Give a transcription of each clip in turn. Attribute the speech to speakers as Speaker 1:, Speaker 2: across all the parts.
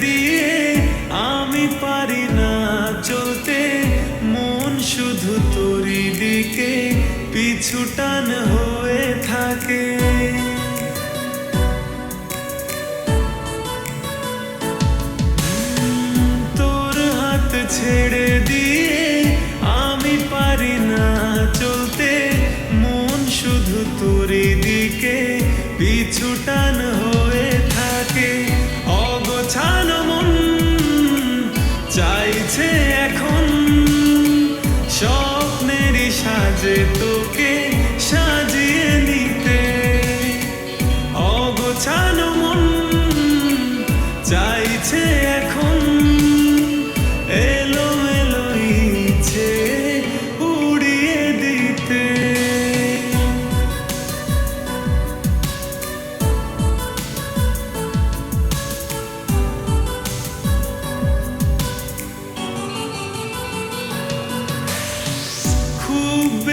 Speaker 1: দিয়ে আমি পারি না চলতে। মন শুধু তোরই দিকে পিছুটান হয়ে থাকে। তোর হাত ছেড়ে চাইছে এখন। স্বপ্নের সাজে তোকে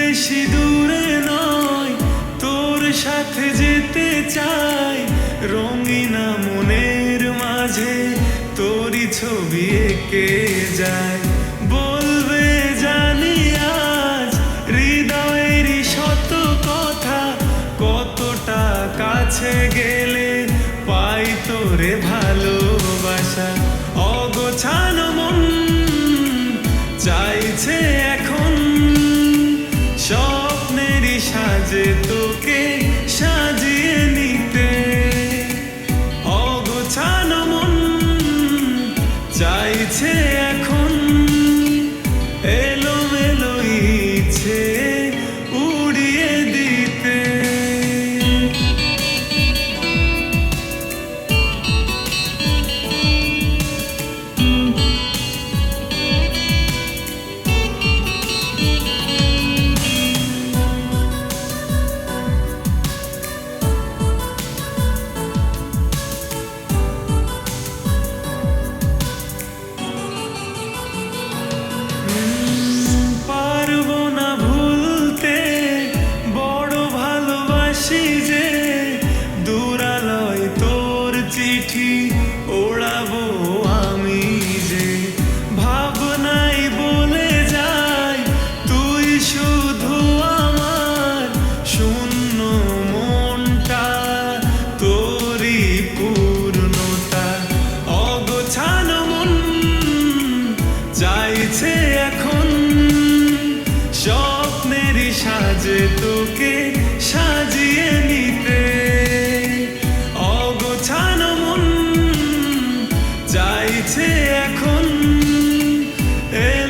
Speaker 1: বেশি দূরে নয়, তোর সাথে যেতে চাই। রঙিনা মনের মাঝে তোরই ছবি এঁকে যায়। বলবে, জানি কাছে গেলে চাইছে হবে সাজিয়ে নিতে। অগোছানো চাইছে এখন। এ